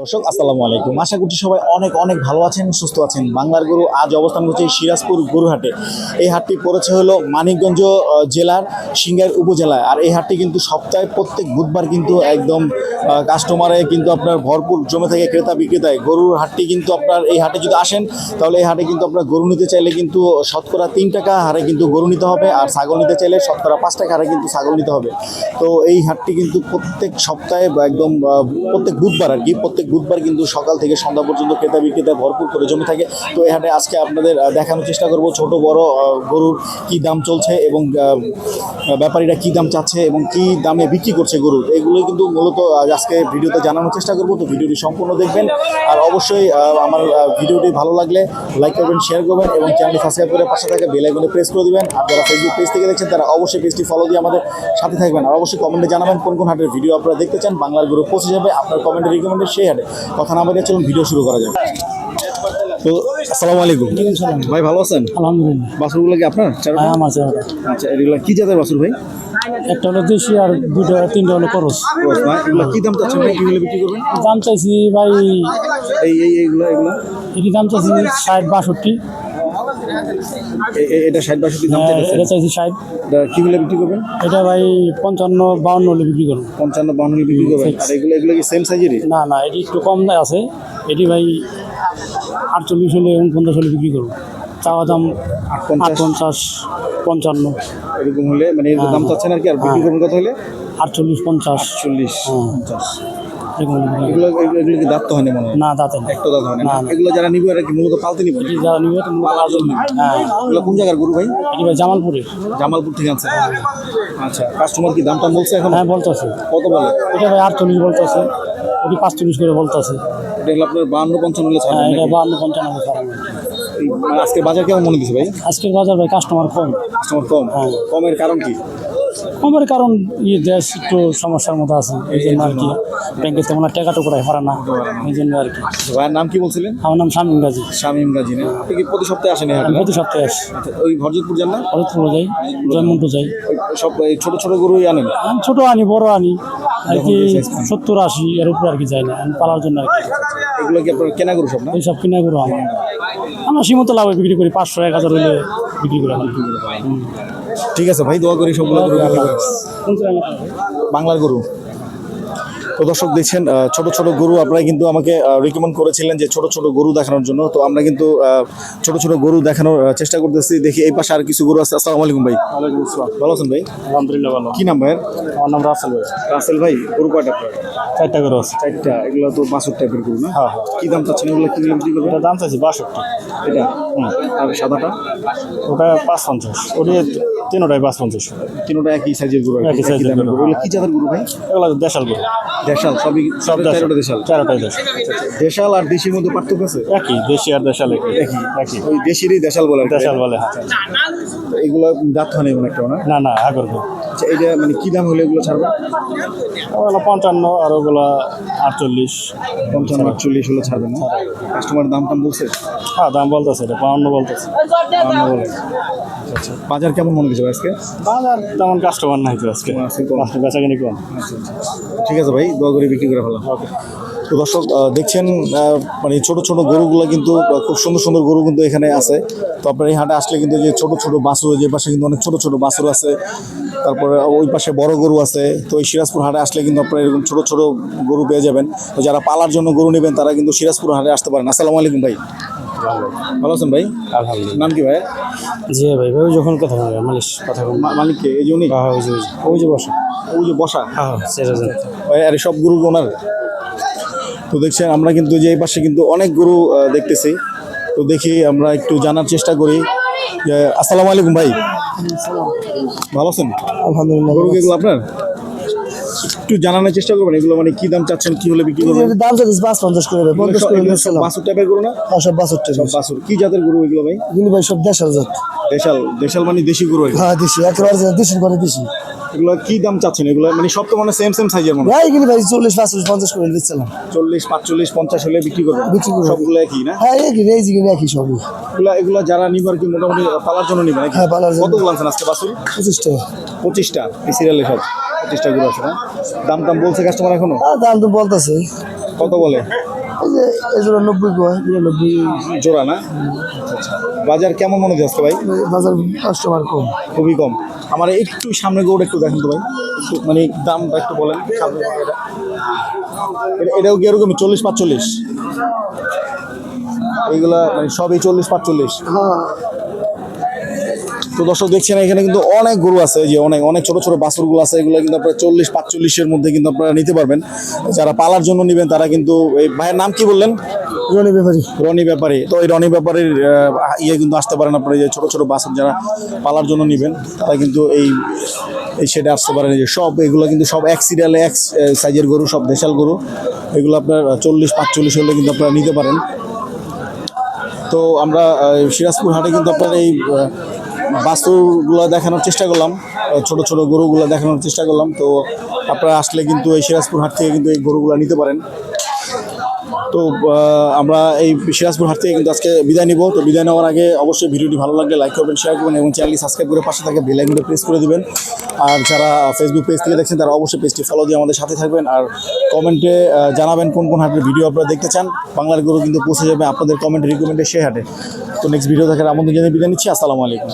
দর্শক, আসসালামু আলাইকুম। আশা করছি সবাই অনেক অনেক ভালো আছেন, সুস্থ আছেন। বাংলার গরু আজ অবস্থান করছে সিরাজপুর গরুহাটে। এই হাটটি পড়েছে হলো মানিকগঞ্জ জেলার সিঙ্গার উপজেলায়। আর এই হাটটি কিন্তু সপ্তাহে প্রত্যেক বুধবার কিন্তু একদম কাস্টমারে কিন্তু আপনার ভরপুর জমে থাকে ক্রেতা বিক্রেতায়। গরুর হাটটি কিন্তু আপনার, এই হাটে যদি আসেন, তাহলে এই হাটে কিন্তু আপনার গরু নিতে চাইলে কিন্তু শতকরা তিন টাকা হারে কিন্তু গরু নিতে হবে। আর ছাগল নিতে চাইলে শতকরা পাঁচ টাকা হারে কিন্তু ছাগল নিতে হবে। তো এই হাটটি কিন্তু প্রত্যেক সপ্তাহে একদম প্রত্যেক বুধবার আর কি, প্রত্যেক বুধবার কিন্তু সকাল থেকে সন্ধ্যা পর্যন্ত ক্রেতা বিক্রেতা ভরপুর করে জমে থাকে। তো হাটে আজকে আপনাদের দেখানোর চেষ্টা করব ছোট, বড় গরুর কি দাম চলছে এবং ব্যাপারীরা কি দাম চাচ্ছে এবং কি দামে বিক্রি করছে গরুর। এগুলো কিন্তু মূলত আজকে ভিডিওতে জানানোর চেষ্টা করব। তো ভিডিওটি সম্পূর্ণ দেখবেন। আর অবশ্যই আমার ভিডিওটি ভালো লাগলে লাইক করবেন, শেয়ার করবেন এবং চ্যানেলটি সাবস্ক্রাইব করে পাশে থাকা বেল আইকনে প্রেস করে দিবেন। আর যারা ফেসবুক পেজ থেকে দেখছেন, তারা অবশ্যই পেজটি ফলো দিয়ে আমাদের সাথে থাকবেন। আর অবশ্যই কমেন্টে জানাবেন কোন কোন হাটের ভিডিও আপনারা দেখতে চান। বাংলার গরু পৌঁছে যাবে। আপনার কমেন্টে রিকমেন্ডে সেই কথা না বলে চলুন ভিডিও শুরু করা যাবে তো আসসালামু আলাইকুম। ভাই ভালো আছেন? আলহামদুলিল্লাহ। বাসুরগুলো কি আপনার? হ্যাঁ আমার আচ্ছা এগুলো কি জাতের বাসুর ভাই? একটা হলো দেশি আর দুটো তিনটা হলো খরচ ভাই এগুলো কি দাম চাচ্ছেন ভাই? বিক্রি করবেন? দাম চাইছি ভাই এই এই এইগুলো এগুলো? এটি দাম চাইছি ষাট বাষট্টি। এটা ষাট বাষট্টি দাম হ্যাঁ, এটা চাইছি ষাট। এটা কিগুলো বিক্রি করবেন? এটা ভাই পঞ্চান্ন বাউন্ন হলে বিক্রি করুন। পঞ্চান্ন বান্ন বিক্রি করবেন। আর এগুলো এগুলো কি সেম সাইজেরই না না এটি একটু কম দায় আছে। এটি ভাই আটচল্লিশ হলে উনপঞ্চাশ হলে বিক্রি করুন। চাওয়া দাম পঞ্চাশ পঞ্চান্ন। এরকম হলে মানে এরকম দাম চাচ্ছেন আর কি আর বিক্রি করবেন কত হলে? আটচল্লিশ পঞ্চাশ। চল্লিশ হ্যাঁ। পঞ্চাশ। এগুলো এগুলো কি দাঁত তো হয়নি মনে না একটা দাঁত। এগুলো যারা নিবে এরা কি মূলত পালতে নিবে? যারা নিবে হ্যাঁ। এগুলো কোন জায়গার গরু ভাই? ভাই জামালপুর আচ্ছা কাস্টমার কি দাম টাম বলছে এখন? হ্যাঁ বলতেছে। কত বলে? এটা ভাই আটচল্লিশ বলতেছে। ওটি পাঁচচল্লিশ করে বলতেছে। এটা হলো আপনার বান্ন পঞ্চান্ন হলে হ্যাঁ এটা ছাড়া আজকে বাজার কেমন মনে দিচ্ছে ভাই? আজকের বাজার ভাই কাস্টমার কম। কাস্টমার কম। হ্যাঁ। কমের কারণ কি? কমের কারণ ইয়ে দেশ একটু সমস্যার মধ্যে আছে এই জন্য আর কি ব্যাংকে তেমন টাকা টুকরাই হারা না এই জন্য আর কি। ভাইয়ের নাম কি বলছিলেন? আমার নাম শামীম গাজী। শামীম গাজী না? আপনি কি প্রতি সপ্তাহে আসেন? প্রতি সপ্তাহে আসি। আচ্ছা, ওই ভরজতপুর যান না? ফরিদপুর যাই জয়মন্টু যাই। সব এই ছোট ছোট গরুই আনেন? আমি ছোটো আনি বড় আনি আর কি। সত্তর আশি এর উপরে আর কি যাই না আমি পালার জন্য আর কি। এগুলো কি আপনার কেনা গরু সব না? এইসব কিনা করো আমার। আমরা সীমন্ত লাভে বিক্রি করি পাঁচশো এক হাজার হলে বিক্রি করে। আমার ঠিক আছে ভাই দোয়া করি সবগুলো গরু। বাংলার গরু। তো দর্শক দেখছেন ছোট ছোট গরু আপনারা কিন্তু আমাকে রিকমেন্ড করেছিলেন যে ছোট ছোট গরু দেখানোর জন্য। তো আমরা কিন্তু ছোট ছোট গরু দেখানোর চেষ্টা করতেছি। দেখি এই পাশে আর কিছু গরু আছে। আসসালামু আলাইকুম ভাই। ভালো আছেন ভাই? আলহামদুলিল্লাহ ভালো। কি নাম ভাইয়ের? আমার নাম রাসেল ভাই। রাসেল ভাই গরু কয়টা? চারটা গরু আছে। চারটা এগুলো তো বাসুর টাইপের গরু না? হ্যাঁ হ্যাঁ। কি দাম চাচ্ছেন? এগুলো কি বিক্রি করবেন দাম চাইছি বাষট্টি। এটা? আর সাদাটা? ওটা পাঁচ পঞ্চাশ ওটি তিনোটাই পাঁচ পঞ্চাশ। তিনটা একই সাইজের গরু একই সাইজের গরু, এগুলো কি জাতের গরু ভাই? এগুলো দেশাল গরু। দেশাল সবই সব তেরোটা দেশাল। চারোটাই দেশাল। দেশাল। আর দেশির মধ্যে পার্থক্য আছে? একই দেশি আর দেশাল একই। একই ওই দেশিরই দেশাল বলে দেশাল বলে। এগুলো দাঁত হয় না এমন একটা না? না না আগর গরু আচ্ছা এইটা মানে কি দাম হলে এগুলো ছাড়বে? ওগুলো পঞ্চান্ন আর ওগুলো আটচল্লিশ। পঞ্চান্ন আটচল্লিশ হলে ছাড়বে না? কাস্টমার দাম টাম বলছে? হ্যাঁ দাম বলতেছে এটা বাউন্ন বলতেছে। বান্ন বলে আচ্ছা বাজার কেমন মনে হচ্ছে আজকে? বাজার তেমন কাস্টমার নাই তো আজকে। আজকে বেচা কিনি কম। ঠিক আছে ভাই দোয়া করে বিক্রি করে ফেলাম তো দর্শক দেখছেন মানে ছোট ছোট গরুগুলো কিন্তু খুব সুন্দর সুন্দর গরু কিন্তু এখানে আছে। তো আপনার এই হাটে আসলে কিন্তু যে ছোট ছোট বাছুর যে পাশে কিন্তু অনেক ছোট ছোট বাছুর আছে তারপরে ওই পাশে বড় গরু আছে। তো এই সিরাজপুর হাটে আসলে কিন্তু আপনার এরকম ছোট ছোট গরু পেয়ে যাবেন। তো যারা পালার জন্য গরু নেবেন তারা কিন্তু সিরাজপুর হাটে আসতে পারেন। আসসালামু আলাইকুম ভাই। ভালো আছেন ভাই? আলহামদুলিল্লাহ। নাম কি ভাই? জি ভাই ভাই যখন কথা বলবে মালিশ কথা বলবে মা- মালিককে এই যে উনি? হ্যাঁ ওই যে ওই যে। ওই যে ওই যে বসা। হ্যাঁ সেটা জানি ওই আর এই সব গরু ওনার? তো দেখছেন আমরা কিন্তু যে এই পাশে কিন্তু অনেক গরু দেখতেছি। তো দেখি আমরা একটু জানার চেষ্টা করি। আসসালামু আলাইকুম ভাই। ভালো আছেন? আলহামদুলিল্লাহ গরু এগুলো আপনার? একটু জানানোর চেষ্টা করবেন এগুলো মানে কি দাম চাচ্ছেন কি হলে বিক্রি করবেন? দাম চাইছে পাঁচ পঞ্চাশ করে দেবে পঞ্চাশ করে এগুলো বাছুর টাইপের গরু না? হ্যাঁ সব বাষট্টি সব বাছুর। কি জাতের গরু এগুলো ভাই? কিন্তু ভাই সব দেশাল জাত। দেশাল দেশাল মানে দেশি গরু আর কি। হ্যাঁ দিছি একেবারে দিছি করে দিছি এগুলো কি দাম চাচ্ছেন এগুলো? মানে সব তো মানে সেম সেম সাইজের মনে হয়। ভাই কিন্তু ভাই চল্লিশ পাঁচচল্লিশ পঞ্চাশ করে দিচ্ছিলাম। চল্লিশ পাঁচচল্লিশ পঞ্চাশ হলে বিক্রি করবেন? বিক্রি করব। সবগুলো একই না? হ্যাঁ একই রেজ কিনে একই সবই। এগুলা এগুলা যারা নিবার কি মোটামুটি পালার জন্য নিবে নাকি? হ্যাঁ, পালার জন্য। কত বলছেন আজকে বাসুর পঁচিশ টাকা পঁচিশটা এই সিরিয়ালে সব। পঁচিশটা গরু আছে না? দাম দাম বলছে কাস্টমার এখনও? আর দাম তো বলতেছে। কত বলে? এই যে এই জোড়া নব্বই কয় নিরানব্বই জোড়া না? বাজার কেমন মনে হচ্ছে ভাই? বাজার কাস্টমার কম। খুবই কম। আমার একটু সামনে গৌড় একটু দেখেন তো ভাই। একটু মানে দামটা একটু বলেন। এটাও কি এরকম চল্লিশ পাঁচচল্লিশ? এইগুলা মানে সবই চল্লিশ পাঁচচল্লিশ। হ্যাঁ। তো দর্শক দেখছেন এখানে কিন্তু অনেক গরু আছে যে অনেক অনেক ছোট ছোট বাছুরগুলো আছে এগুলো কিন্তু আপনারা চল্লিশ পাঁচচল্লিশের মধ্যে কিন্তু আপনারা নিতে পারবেন। যারা পালার জন্য নেবেন তারা কিন্তু এই ভাইয়ের নাম কি বললেন? রনি ব্যাপারী। রনি ব্যাপারী। তো এই রনি ব্যাপারীর ইয়ে কিন্তু আসতে পারেন আপনারা এই যে ছোট ছোট বাছুর যারা পালার জন্য নেবেন তারা কিন্তু এই এই সেটা আসতে পারেন যে সব এগুলো কিন্তু সব এক সিরিয়ালে এক সাইজের গরু সব দেশাল গরু। এগুলো আপনার চল্লিশ পাঁচচল্লিশ হলে কিন্তু আপনারা নিতে পারেন। তো আমরা সিরাজপুর হাটে কিন্তু আপনার এই বাছুরগুলো দেখানোর চেষ্টা করলাম ছোট ছোট গরুগুলো দেখানোর চেষ্টা করলাম। তো আপনারা আসলে কিন্তু এই সিরাজপুর হাট থেকে কিন্তু এই গরুগুলো নিতে পারেন। তো আমরা এই সিরাজপুর হাট থেকে কিন্তু আজকে বিদায় নিব। তো বিদায় নেওয়ার আগে অবশ্যই ভিডিওটি ভালো লাগলে লাইক করবেন শেয়ার করবেন এবং চ্যানেলটি সাবস্ক্রাইব করে পাশে থাকে বেল আইকনটা প্রেস করে দেবেন। আর যারা ফেসবুক পেজ থেকে দেখছেন, তারা অবশ্যই পেজটি ফলো দিয়ে আমাদের সাথে থাকবেন। আর কমেন্টে জানাবেন কোন কোন হাটের ভিডিও আপনারা দেখতে চান। বাংলার গরু কিন্তু পৌঁছে যাবে আপনাদের কমেন্ট রিকমেন্ডে সেই হাটে। তো নেক্সট ভিডিও দেখার আমন্ত্রণ জানিয়ে বিদায় নিচ্ছি। আসসালামু আলাইকুম।